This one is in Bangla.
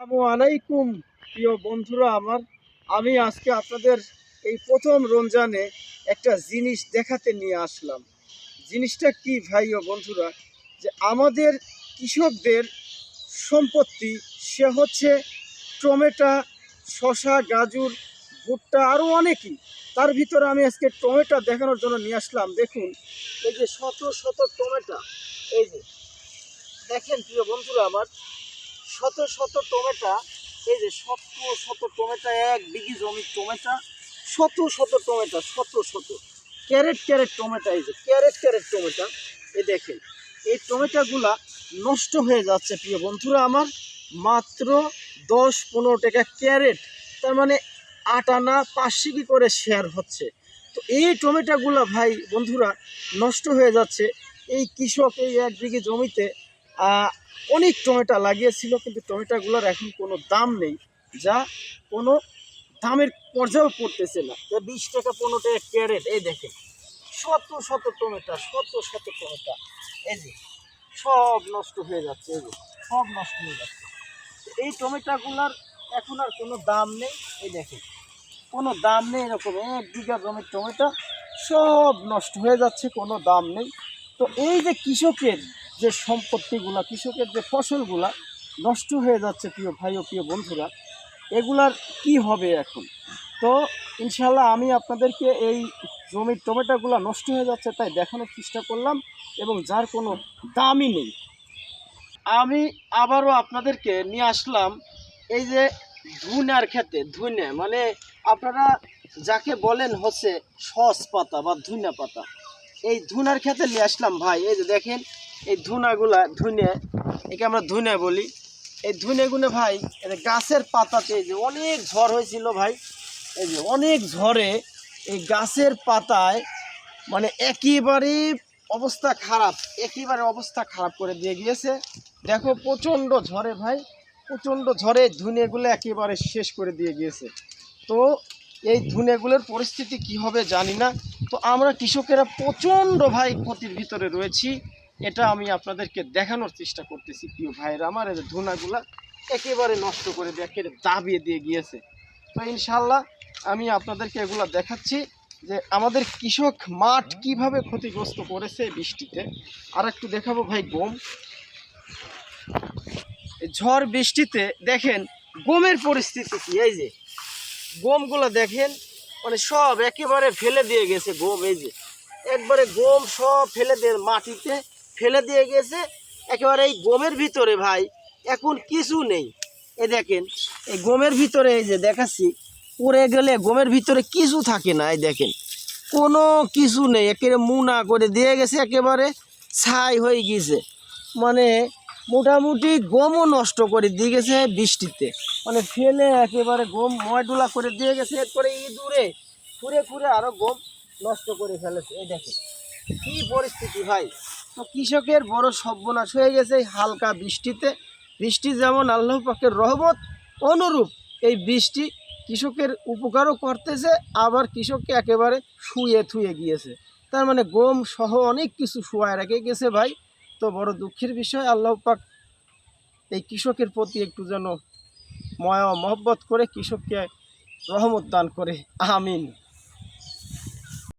আসসালামু আলাইকুম, প্রিয় বন্ধুরা, আমার, আমি আজকে আপনাদের এই প্রথম রমজানে একটা জিনিস দেখাতে নিয়ে আসলাম। জিনিসটা কি, ভাই ও বন্ধুরা? যে আমাদের কৃষকদের সম্পত্তি, সে হচ্ছে টমেটো শশা গাজর, ভুট্টা আরও অনেকই। তার ভিতরে আমি আজকে টমেটো দেখানোর জন্য নিয়ে আসলাম। দেখুন, এই যে শত শত টমেটো, এই যে, দেখেন প্রিয় বন্ধুরা আমার শত শত টমেটো, এই যে শত শত টমেটো, এক বিঘি জমির টমেটো, শত শত টমেটো, শত শত, ক্যারেট ক্যারেট টমেটো, এই যে ক্যারেট ক্যারেট টমেটো, এই দেখেন, এই টমেটোগুলা নষ্ট হয়ে যাচ্ছে, প্রিয় বন্ধুরা আমার, মাত্র দশ পনেরো টাকা ক্যারেট, তার মানে আট আনা পাঁচশো কি করে শেয়ার হচ্ছে। তো এই টমেটোগুলো ভাই বন্ধুরা নষ্ট হয়ে যাচ্ছে, এই কৃষক এই এক বিঘে জমিতে অনেক টমেটো লাগিয়েছিল, কিন্তু টমেটোগুলোর এখন কোনো দাম নেই, যা কোনো দামের পর্যায়েও পড়তেছে না। বিশ টাকা, পনেরো টাকা ক্যারেট, এই দেখেন, শত শত টমেটো, শত শত টমেটো, এই যে, সব নষ্ট হয়ে যাচ্ছে, এই যে, সব নষ্ট হয়ে যাচ্ছে। এই টমেটোগুলোর এখন আর কোনো দাম নেই, এই দেখেন, কোনো দাম নেই, এরকম এক বিঘা জমির টমেটো, সব নষ্ট হয়ে যাচ্ছে, কোনো দাম নেই। তো এই যে কৃষকের যে সম্পত্তিগুলা, কৃষকের যে ফসলগুলা নষ্ট হয়ে যাচ্ছে প্রিয় ভাই ও প্রিয় বন্ধুরা, এগুলার কি হবে এখন? তো ইনশাল্লাহ আমি আপনাদেরকে এই জমির টমেটোগুলো নষ্ট হয়ে যাচ্ছে তাই দেখানোর চেষ্টা করলাম এবং যার কোনো দামই নেই। আমি আবারও আপনাদেরকে নিয়ে আসলাম এই যে ধুনার ক্ষেতে, ধুনে মানে আপনারা যাকে বলেন হচ্ছে সস পাতা বা ধুনা পাতা, এই ধুনার ক্ষেতে নিয়ে আসলাম ভাই, এই যে দেখেন এই ধুনাগুলা, ধুনে, একে আমরা ধুনে বলি। এই ধুনে গুনে ভাই গাছের পাতাতে যে অনেক ঝড় হয়েছিল ভাই, এই যে অনেক ঝড়ে এই গাছের পাতায় মানে একেবারে অবস্থা খারাপ, একেবারে অবস্থা খারাপ করে দিয়ে গিয়েছে। দেখো প্রচণ্ড ঝড়ে ভাই, প্রচণ্ড ঝড়ে ধুনেগুলো একেবারে শেষ করে দিয়ে গিয়েছে। তো এই ধুনেগুলোর পরিস্থিতি কি হবে জানি না। তো আমরা কৃষকেরা প্রচণ্ড ভাই ক্ষতির ভিতরে রয়েছি। এটা আমি আপনাদেরকে দেখানোর চেষ্টা করতেছি, প্রিয় ভাইয়েরা আমার এই ধুনাগুলা একেবারে নষ্ট করে একেবারে দাবিয়ে দিয়ে গিয়েছে। তো ইনশাল্লাহ আমি আপনাদেরকে এগুলা দেখাচ্ছি যে আমাদের কৃষক মাঠ কীভাবে ক্ষতিগ্রস্ত করেছে বৃষ্টিতে। আর একটু দেখাবো ভাই গম। ঝড় বৃষ্টিতে দেখেন গমের পরিস্থিতি কি, এই যে গমগুলো দেখেন মানে সব একেবারে ফেলে দিয়ে গেছে গম, এই যে। একবারে গম সব ফেলে দিয়ে মাটিতে ফেলে দিয়ে গেছে। একেবারে এই গমের ভিতরে ভাই, এখন কিছু নেই। এই দেখেন, এই গমের ভিতরে এই যে দেখাচ্ছি, পড়ে গেলে গমের ভিতরে কিছু থাকে না, এই দেখেন। কোনো কিছু নেই, একেবারে মুনা করে দিয়ে গেছে, একেবারে ছাই হয়ে গিয়েছে মানে মোটামুটি গমও নষ্ট করে দিয়ে গেছে বৃষ্টিতে। মানে ফেলে একেবারে গম ময়ডুলা করে দিয়ে গেছে, এরপরে ইঁদুরে খুঁড়ে খুঁড়ে আরও গম নষ্ট করে ফেলেছে, এই দেখেন। কি পরিস্থিতি ভাই? তো কৃষকের বড় সর্বনাশ হয়ে গেছে এই হালকা বৃষ্টিতে। বৃষ্টি যেমন আল্লাহ পাকের রহমত, অনুরূপ এই বৃষ্টি কৃষকের উপকারও করতেছে, আবার কৃষককে একেবারে শুয়ে থুয়ে গিয়েছে। তার মানে গম সহ অনেক কিছু শুয়ায় রেখে গেছে ভাই। তো বড় দুঃখের বিষয়, আল্লাহ পাক এই কৃষকের প্রতি একটু যেন ময়া মহব্বত করে কৃষককে রহমত দান করে। আমিন।